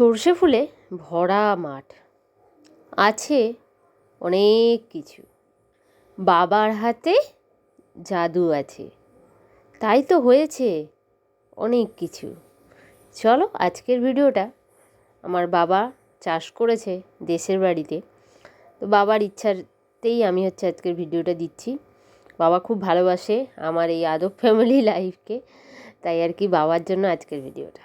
সর্ষে ফুলে ভরা মাঠ। আছে অনেক কিছু। বাবার হাতে জাদু আছে। তাই তো হয়েছে অনেক কিছু। চলো আজকের ভিডিওটা আমার বাবা চাষ করেছে দেশের বাড়িতে। তো বাবার ইচ্ছাতেই আমি হচ্ছে আজকের ভিডিওটা দিচ্ছি। বাবা খুব ভালোবাসে আমার এই আদব ফ্যামিলি লাইফকে তাই আর কি বাবার জন্য আজকের ভিডিওটা।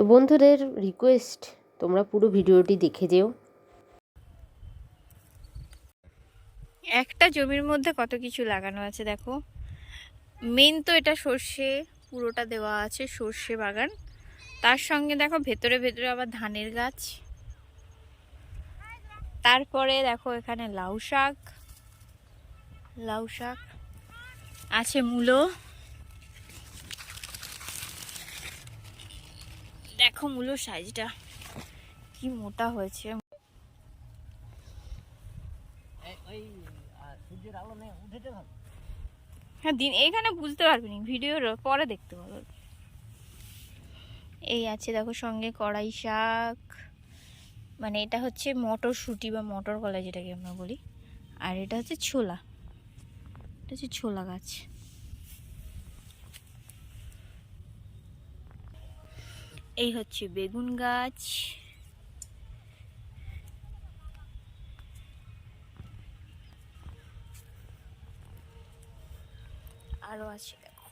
তো বন্ধুদের রিকোয়েস্ট তোমরা পুরো ভিডিওটি দেখে যেও। একটা জমির মধ্যে কত কিছু লাগানো আছে দেখো। মেন তো এটা সর্ষে, পুরোটা দেওয়া আছে সর্ষে বাগান। তার সঙ্গে দেখো ভেতরে ভেতরে আবার ধানের গাছ। তারপরে দেখো এখানে লাউ শাক। লাউ শাক। আছে মূলো। দেখো মূলো সাইজটা। কি মোটা হয়েছে। হ্যাঁ দিন এইখানে বুঝতে পারবি না ভিডিওর পরে দেখতে পারবে এই আছে দেখো সঙ্গে কড়াই শাক। মানে এটা হচ্ছে মটরশুঁটি বা মটর কলা যেটাকে আমরা বলি। আর এটা হচ্ছে ছোলা। এটা হচ্ছে ছোলা গাছ। এই হচ্ছে বেগুন গাছ। আরও আছে দেখো।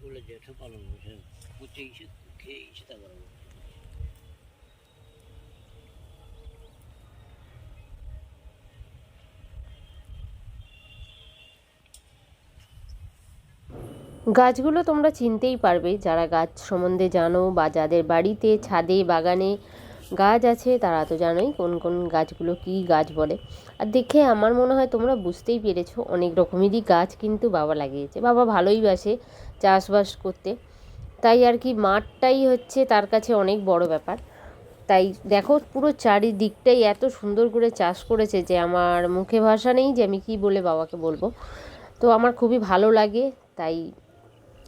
বলে জেঠ পালন বসে পচে তা খেয়ে গাছগুলো তোমরা চিনতেই পারবে, যারা গাছ সম্বন্ধে জানো বা যাদের বাড়িতে, ছাদে, বাগানে গাছ আছে, তারা তো জানোই কোন কোন গাছগুলো কী গাছ বলে। আর দেখে আমার মনে হয় তোমরা বুঝতেই পেরেছ অনেক রকমেরই গাছ কিন্তু বাবা লাগিয়েছে। বাবা ভালোই বাসে চাষবাস করতে। তাই আর কি মাঠটাই হচ্ছে তার কাছে অনেক বড় ব্যাপার। তাই দেখো পুরো চারিদিকটাই এত সুন্দর করে চাষ করেছে যে আমার মুখে ভাষা নেই যে আমি কী বলে বাবাকে বলব। তো আমার খুবই ভালো লাগে, তাই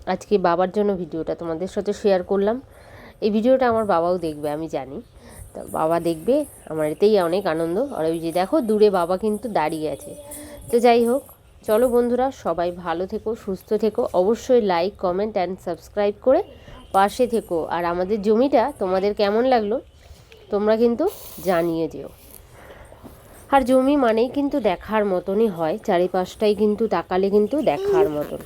আজকে বাবার জন্য ভিডিওটা তোমাদের সাথে শেয়ার করলাম। এই ভিডিওটা আমার বাবাও দেখবে, আমি জানি। তো বাবা দেখবে, আমার এতেই অনেক আনন্দ। আর ওই যে দেখো, দূরে বাবা কিন্তু দাঁড়িয়ে আছে। তো যাই হোক, চলো বন্ধুরা, সবাই ভালো থেকো, সুস্থ থেকো। অবশ্যই লাইক কমেন্ট অ্যান্ড সাবস্ক্রাইব করে পাশে থেকো। আর আমাদের জমিটা তোমাদের কেমন লাগল, তোমরা কিন্তু জানিয়ে যেও আর জমি মানেই কিন্তু দেখার মতনই হয়, চারিপাশটাই কিন্তু তাকালে কিন্তু দেখার মতন।